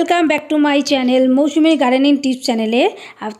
Welcome back to my channel Mousumi gardening tips চ্যানেলে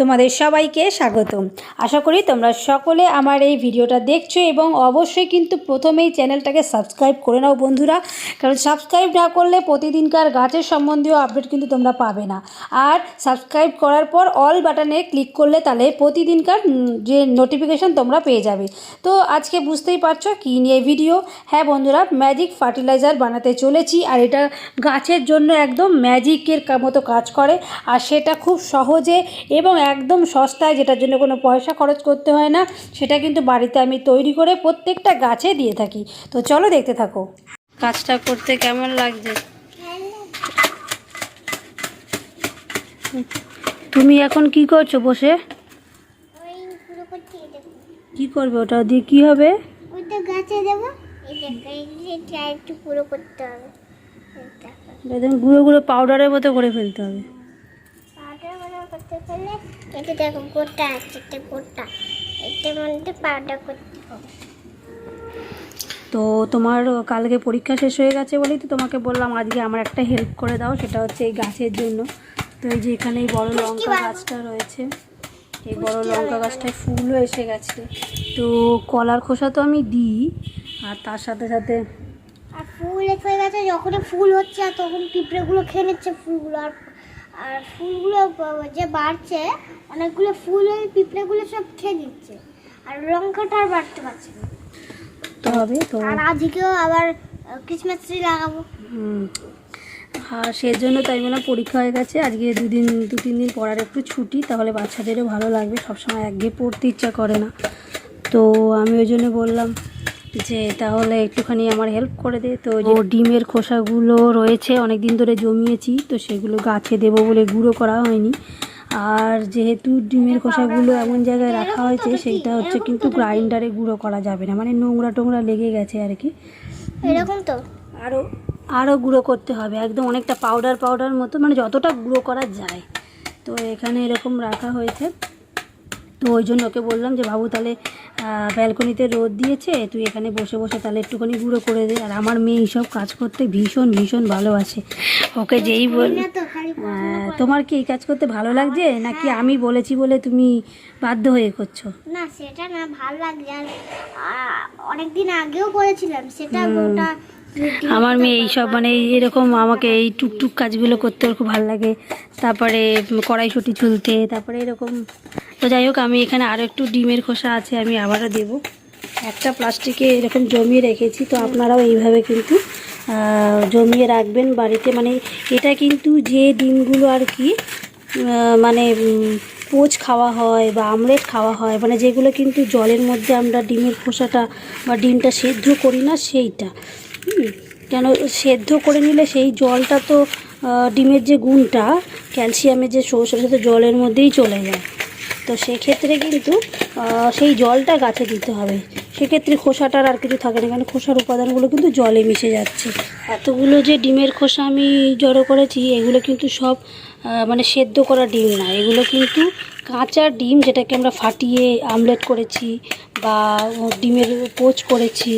তোমাদের সবাইকে স্বাগতম। আশা করি তোমরা সকলে আমার এই ভিডিওটা দেখছ এবং অবশ্যই কিন্তু প্রথমেই চ্যানেলটাকে সাবস্ক্রাইব করে নাও বন্ধুরা, কারণ সাবস্ক্রাইব না করলে প্রতিদিনকার গাছের সম্বন্ধীয় আপডেট কিন্তু তোমরা পাবে না। আর সাবস্ক্রাইব করার পর অল বাটনে ক্লিক করলে তাহলে প্রতিদিনকার যে নোটিফিকেশান তোমরা পেয়ে যাবে। তো আজকে বুঝতেই পারছ কী নিয়ে ভিডিও হ্যাঁ বন্ধুরা ম্যাজিক ফার্টিলাইজার বানাতে চলেছি, আর এটা গাছের জন্য একদম ম্যাজিকের কা- মতো কাজ করে আর সেটা খুব সহজে এবং একদম সস্তায় যেটার জন্য কোনো পয়সা খরচ করতে হয় না সেটা কিন্তু বাড়িতে আমি তৈরি করে প্রত্যেকটা গাছে দিয়ে থাকি। তো চলো দেখতে থাকো। কাজটা করতে কেমন লাগছে? তুমি এখন কি করছ বসে? ওই পুরো কি করবে ওটা দিয়ে কি হবে? ওইটা গাছে দেবো এটা পুরো করতে হবে। এটা। একদম গুঁড়ো গুঁড়ো পাউডারের মতো করে ফেলতে হবে। পাউডার বানাও করতে পারলে এটা দেখো গোটা আছে একটা গোটা। এটার মধ্যে পাউডার করতে হবে। তো তোমার কালকে পরীক্ষা শেষ হয়ে গেছে বলেই তো তোমাকে বললাম আজকে আমার একটা হেল্প করে দাও সেটা হচ্ছে এই গাছের জন্য। তো এই যে এখানে এই বড় লঙ্কা গাছটা রয়েছে এই বড় লঙ্কা গাছটায় ফুলও এসে গেছে। তো কলার খোসা তো আমি দিই আর তার সাথে সাথে আর ফুল হয়ে গেছে যখন ফুল হচ্ছে আর তখন পিঁপড়েগুলো খেয়ে নিচ্ছে ফুলগুলো। আর আর ফুলগুলো যে বাড়ছে অনেকগুলো ফুল ওই পিঁপড়েগুলো সব খেয়ে নিচ্ছে। আর লঙ্কাটা আর বাড়তে পারছে না। তো হবে তো। আর আজকেও আবার ক্রিসমাস ট্রি লাগাবো। হুম। আর সেজন্য তাই বললাম পরীক্ষা হয়ে গেছে। আজকে দুদিন দু তিন দিন পড়ার একটু ছুটি তাহলে বাচ্চাদেরও ভালো লাগবে। সবসময় একঘেয়ে পড়তে ইচ্ছা করে না। তো আমি ওই জন্য বললাম যে তাহলে একটুখানি আমার হেল্প করে দে। তো যে ডিমের খোসাগুলো রয়েছে অনেক দিন ধরে জমিয়েছি তো সেগুলো গাছে দেবো বলে গুঁড়ো করা হয়নি। আর যেহেতু ডিমের খোসাগুলো এমন জায়গায় রাখা হয়েছে সেইটা হচ্ছে কিন্তু গ্রাইন্ডারে গুঁড়ো করা যাবে না। মানে নোংরা টোংরা লেগে গেছে আর কি। এরকম তো? আরও আরও গুঁড়ো করতে হবে একদম অনেকটা পাউডার পাউডার মতো মানে যতটা গুঁড়ো করা যায়। তো এখানে এরকম রাখা হয়েছে। তো ওই জন্য ওকে বললাম যে বাবু তাহলে ব্যালকনিতে রোদ দিয়েছে তুই এখানে বসে বসে তাহলে একটুখানি গুঁড়ো করে দে। আর আমার মেয়ে এইসব কাজ করতে ভীষণ ভীষণ ভালোবাসে। ওকে যেই বল তোমার কি এই কাজ করতে ভালো লাগছে? নাকি আমি বলেছি বলে তুমি বাধ্য হয়ে করছ? না সেটা না ভালো লাগছে। আর অনেক আগেও করেছিলাম সেটা ওটা আমার মেয়ে এইসব মানে এরকম আমাকে এই টুকটুক কাজগুলো করতে খুব ভালো লাগে। তারপরে কড়াইশুটি ঝুলতে তারপরে এরকম। তো যাই হোক, আমি এখানে আরও একটু ডিমের খোসা আছে, আমি আবারও দেবো। একটা প্লাস্টিকে এরকম জমিয়ে রেখেছি, তো আপনারাও এইভাবে কিন্তু জমিয়ে রাখবেন বাড়িতে। মানে এটা কিন্তু যে ডিমগুলো আর কি মানে পোচ খাওয়া হয় বা আমলেট খাওয়া হয় মানে যেগুলো কিন্তু জলের মধ্যে আমরা ডিমের খোসাটা বা ডিমটা সেদ্ধ করি না, সেইটা। কেন সেদ্ধ করে নিলে সেই জলটা তো ডিমের যে গুণটা, ক্যালসিয়ামের যে সোর্স সেটা তো জলের মধ্যেই চলে যায়। তো সেক্ষেত্রে কিন্তু সেই জলটা গাছে দিতে হবে। সেক্ষেত্রে খোসাটার আর কিছু থাকে না, কারণ খোসার উপাদানগুলো কিন্তু জলে মিশে যাচ্ছে। এতগুলো যে ডিমের খোসা আমি জড়ো করেছি, এগুলো কিন্তু সব মানে সেদ্ধ করা ডিম না। এগুলো কিন্তু কাঁচা ডিম, যেটাকে আমরা ফাটিয়ে আমলেট করেছি বা ডিমের পোচ করেছি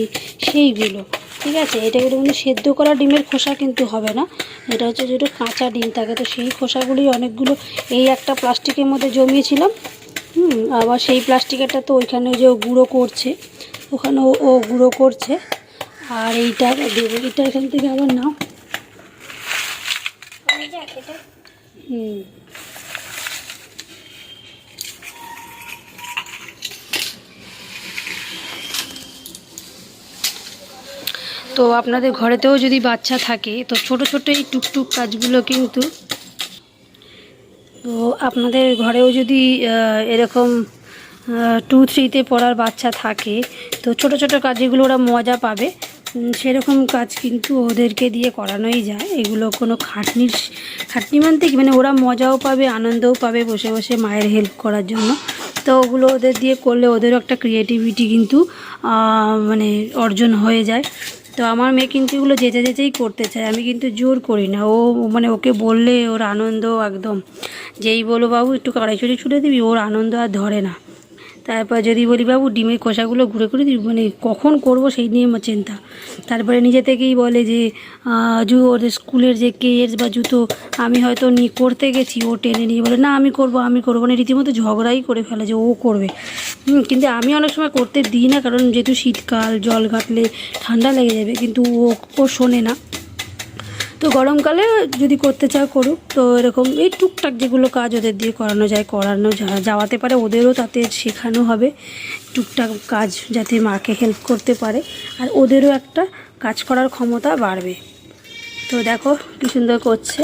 সেইগুলো। ঠিক আছে? এটা কিন্তু কোনো সেদ্ধ করা ডিমের খোসা কিন্তু হবে না। এটা হচ্ছে যেটা কাঁচা ডিম থাকে তো সেই খোসাগুলি অনেকগুলো এই একটা প্লাস্টিকের মধ্যে জমিয়েছিলাম হুম আবার সেই প্লাস্টিকেরটা তো ওইখানে যে ও গুঁড়ো করছে ওখানে ও ও গুঁড়ো করছে। আর এইটা দেবো এটা এখান থেকে আবার নাও। হুম। তো আপনাদের ঘরেতেও যদি বাচ্চা থাকে, তো ছোট ছোট এই টুকটুক কাজগুলো কিন্তু তো আপনাদের ঘরেও যদি এরকম টু থ্রিতে পড়ার বাচ্চা থাকে, তো ছোট ছোট কাজগুলো ওরা মজা পাবে। সেরকম কাজ কিন্তু ওদেরকে দিয়ে করানোই যায়। এগুলো কোনো খাটনির খাটনি মানতে কি মানে ওরা মজাও পাবে, আনন্দও পাবে বসে বসে মায়ের হেল্প করার জন্য। তো ওগুলো ওদের দিয়ে করলে ওদেরও একটা ক্রিয়েটিভিটি কিন্তু মানে অর্জন হয়ে যায়। তো আমার মেয়ে কিন্তু এগুলো যেতে যেতেই করতে চায়। আমি কিন্তু জোর করি না। ও মানে ওকে বললে ওর আনন্দ একদম। যেই বলো বাবু, একটু কড়াইশুটি ছুটে দিবি, ওর আনন্দ আর ধরে না। তারপর যদি বলি, বাবু, ডিমের খোসাগুলো ঘুরে ঘুরে মানে কখন করব সেই নিয়ে আমার চিন্তা। তারপরে নিজে থেকেই বলে যে জু ওদের স্কুলের যে কেস বা জুতো, আমি হয়তো নি, করতে গেছি। ও টেনে নিয়ে বলে, না, আমি করব, আমি করব মানে রীতিমতো ঝগড়াই করে ফেলে যে, ও করবে। কিন্তু আমি অনেক সময় করতে দিই না, কারণ যেহেতু শীতকাল, জল ঘাটলে ঠান্ডা লেগে যাবে, কিন্তু ও ও শোনে না। তো গরমকালে যদি করতে চাও করুক। তো এরকম এই টুকটাক যেগুলো কাজ ওদের দিয়ে করানো যায়, করানো যাওয়াতে পারে ওদেরও তাতে শেখানো হবে। টুকটাক কাজ যাতে মাকে হেল্প করতে পারে। আর ওদেরও একটা কাজ করার ক্ষমতা বাড়বে। তো দেখো কী সুন্দর করছে।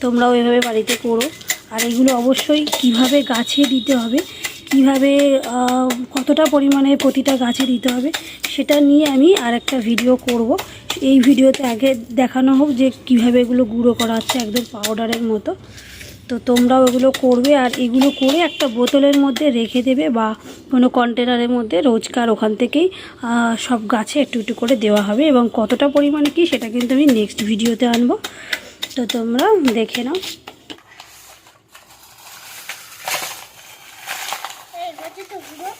তোমরাও এভাবে বাড়িতে করো। আর এগুলো অবশ্যই কীভাবে গাছে দিতে হবে কীভাবে কতটা পরিমাণে প্রতিটা গাছে দিতে হবে সেটা নিয়ে আমি আর একটা ভিডিও করব। এই ভিডিওতে আগে দেখানো হোক যে কীভাবে এগুলো গুঁড়ো করা হচ্ছে একদম পাউডারের মতো। তো তোমরাও এগুলো করবে আর এগুলো করে একটা বোতলের মধ্যে রেখে দেবে বা কোনো কন্টেনারের মধ্যে রোজকার ওখান থেকেই সব গাছে একটু একটু করে দেওয়া হবে এবং কতটা পরিমাণে কি সেটা কিন্তু আমি নেক্সট ভিডিওতে আনব। তো তোমরা দেখে নাও এই হচ্ছে তো গুঁড়ো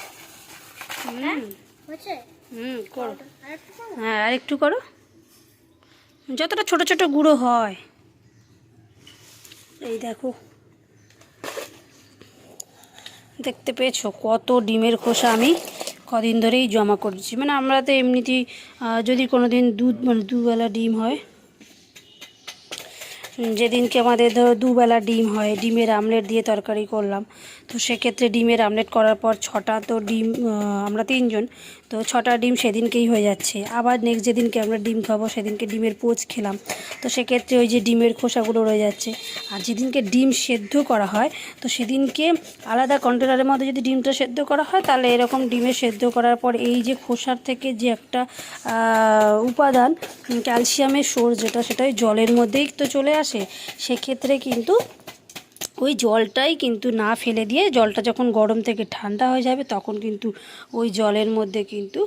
হচ্ছে হুম করো? হ্যাঁ আর একটু করো। যতটা ছোট ছোট গুঁড়ো হয়। এই দেখো। দেখতে পেয়েছ কত ডিমের খোসা আমি কদিন ধরেই জমা করছি। মানে আমরা তো এমনিতেই যদি কোনো দিন দুধ মানে দুবেলা ডিম হয় যেদিনকে আমাদের ধরো দুবেলা ডিম হয়, ডিমের আমলেট দিয়ে তরকারি করলাম। তো সেক্ষেত্রে ডিমের আমলেট করার পর ছটা তো ডিম আমরা তিনজন, তো ছটা ডিম সেদিনকেই হয়ে যাচ্ছে। আবার নেক্সট যেদিনকে আমরা ডিম খাব, সেদিনকে ডিমের পোচ খেলাম। তো সেক্ষেত্রে ওই যে ডিমের খোসাগুলো রয়ে যাচ্ছে। আর যেদিনকে ডিম সেদ্ধ করা হয়, তো সেদিনকে আলাদা কন্টেনারের মধ্যে যদি ডিমটা সেদ্ধ করা হয়, তাহলে এরকম ডিমে সেদ্ধ করার পর এই যে খোসার থেকে যে একটা উপাদান, ক্যালসিয়ামের সোর্স যেটা সেটা জলের মধ্যেই তো চলে আসে সেক্ষেত্রে কিন্তু ওই জলটাই কিন্তু না ফেলে দিয়ে জলটা যখন গরম থেকে ঠান্ডা হয়ে যাবে তখন কিন্তু ওই জলের মধ্যে কিন্তু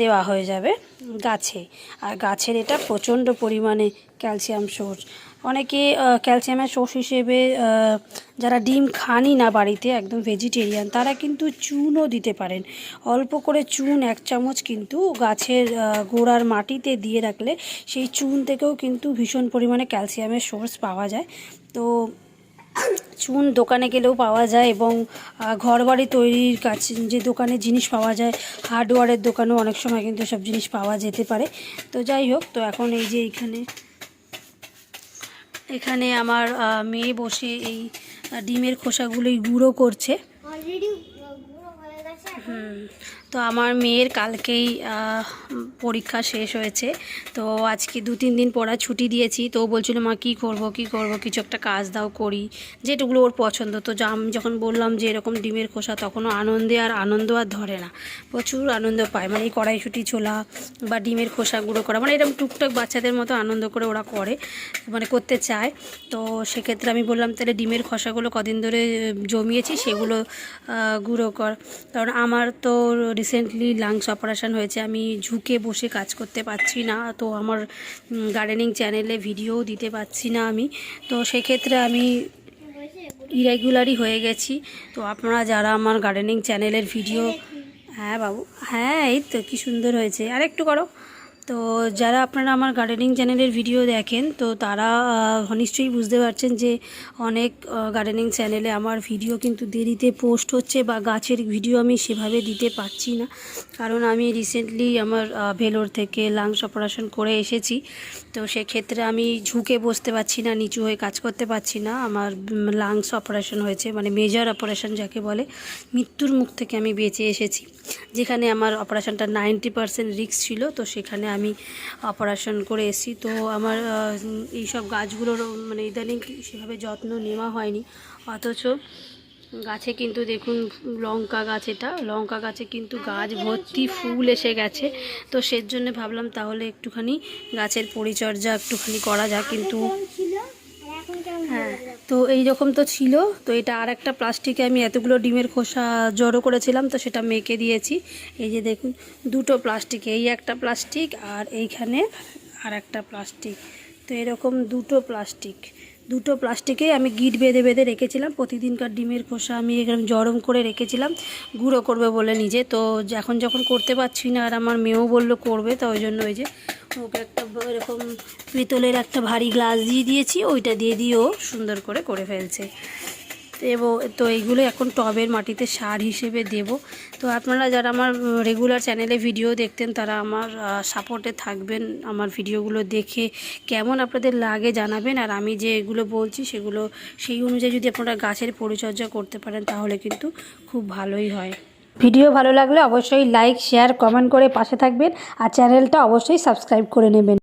দেওয়া হয়ে যাবে গাছে। আর গাছের এটা প্রচণ্ড পরিমাণে ক্যালসিয়াম সোর্স। অনেকে ক্যালসিয়ামের সোর্স হিসেবে যারা ডিম খানি না বাড়িতে, একদম ভেজিটেরিয়ান, তারা কিন্তু চুনও দিতে পারেন। অল্প করে চুন, এক চামচ কিন্তু গাছের গোড়ার মাটিতে দিয়ে রাখলে সেই চুন থেকেও কিন্তু ভীষণ পরিমাণে ক্যালসিয়ামের সোর্স পাওয়া যায়। তো চুন দোকানে গেলেও পাওয়া যায় এবং আহ, ঘরবাড়ি তৈরির কাছে যে দোকানে জিনিস পাওয়া যায় হার্ডওয়্যারের দোকানেও অনেক সময় কিন্তু সব জিনিস পাওয়া যেতে পারে। তো যাই হোক তো এখন এই যে এইখানে এখানে আমার মেয়ে বসে এই ডিমের খোসাগুলোই গুঁড়ো করছে। হুম, তো আমার মেয়ের কালকেই পরীক্ষা শেষ হয়েছে। তো আজকে দু তিন দিন পড়া ছুটি দিয়েছি। তো বলছিল, মা, কী করব, কি করব? কিছু একটা কাজ দাও, করি। যেটুকুলো ওর পছন্দ। তো আমি যখন বললাম যে এরকম ডিমের খোসা, তখনও আনন্দে আর আনন্দ আর ধরে না। প্রচুর আনন্দ পায়। মানে এই কড়াইশুটি, ছোলা বা ডিমের খোসা গুঁড়ো করা। মানে এরকম টুকটাক বাচ্চাদের মতো আনন্দ করে ওরা করে মানে করতে চায়। তো সেক্ষেত্রে আমি বললাম, তাহলে ডিমের খোসাগুলো কদিন ধরে জমিয়েছি, সেগুলো গুঁড়ো কর। কারণ আমার তো রিসেন্টলি লাংস অপারেশান হয়েছে, আমি ঝুঁকে বসে কাজ করতে পারছি না, তো আমার গার্ডেনিং চ্যানেলে ভিডিও দিতে পারছি না আমি। তো সেক্ষেত্রে আমি ইরেগুলারই হয়ে গেছি। তো আপনারা যারা আমার গার্ডেনিং চ্যানেলের ভিডিও হ্যাঁ বাবু হ্যাঁ এই তো কী সুন্দর হয়েছে। আর একটু করো। তো যারা আপনারা আমার গার্ডেনিং চ্যানেলের ভিডিও দেখেন, তো তারা নিশ্চয়ই বুঝতে পারছেন যে অনেক গার্ডেনিং চ্যানেলে আমার ভিডিও কিন্তু দেরিতে পোস্ট হচ্ছে বা গাছের ভিডিও আমি সেভাবে দিতে পারছি না। কারণ আমি রিসেন্টলি আমার ভেলোর থেকে লাংস অপারেশন করে এসেছি। তো সেক্ষেত্রে আমি ঝুঁকে বসতে পারছি না, নিচু হয়ে কাজ করতে পারছি না। আমার লাংস অপারেশন হয়েছে মানে মেজর অপারেশন যাকে বলে, মৃত্যুর মুখ থেকে আমি বেঁচে এসেছি। যেখানে আমার অপারেশনটা নাইনটি পারসেন্ট রিস্ক ছিল, তো সেখানে আমি অপারেশন করে এসেছি। তো আমার এই সব গাছগুলোর মানে ইদানিং সেভাবে যত্ন নেওয়া হয়নি। অথচ গাছে কিন্তু দেখুন, লঙ্কা গাছ এটা, লঙ্কা গাছে কিন্তু গাছ ভর্তি ফুল এসে গেছে। তো সের জন্য ভাবলাম তাহলে একটুখানি গাছের পরিচর্যা একটুখানি করা যাক, কিন্তু কেমন ছিল আর এখন কেমন হ্যাঁ তো এই রকম তো ছিল। তো এটা আর একটা প্লাস্টিকে আমি এতগুলো ডিমের খোসা জড়ো করেছিলাম, তো সেটা মেখে দিয়েছি। এই যে দেখুন, দুটো প্লাস্টিক, এই একটা প্লাস্টিক আর এইখানে আর একটা প্লাস্টিক। তো এরকম দুটো প্লাস্টিক। দুটো প্লাস্টিকে আমি গিট বেঁধে বেঁধে রেখেছিলাম। প্রতিদিনকার ডিমের খোসা আমি এরকম জরম করে রেখেছিলাম। গুঁড়ো করবে বলে নিজে। তো এখন যখন করতে পারছি না, আর আমার মেয়েও বলল করবে, তো ওই জন্য ওই যে ওকে একটা এরকম পিতলের একটা ভারী গ্লাস দিয়ে দিয়েছি। ওইটা দিয়ে দিয়েও সুন্দর করে করে ফেলছে। এবং তো এইগুলো এখন টবের মাটিতে সার হিসেবে দেব। তো আপনারা যারা আমার রেগুলার চ্যানেলে ভিডিও দেখতেন, তারা আমার সাপোর্টে থাকবেন আমার ভিডিওগুলো দেখে। কেমন আপনাদের লাগে জানাবেন। আর আমি যে এগুলো বলছি, সেগুলো, সেই অনুযায়ী যদি আপনারা গাছের পরিচর্যা করতে পারেন, তাহলে কিন্তু খুব ভালোই হয়। ভিডিও ভালো লাগলে অবশ্যই লাইক শেয়ার কমেন্ট করে পাশে থাকবেন। আর চ্যানেলটা অবশ্যই সাবস্ক্রাইব করে নেবেন।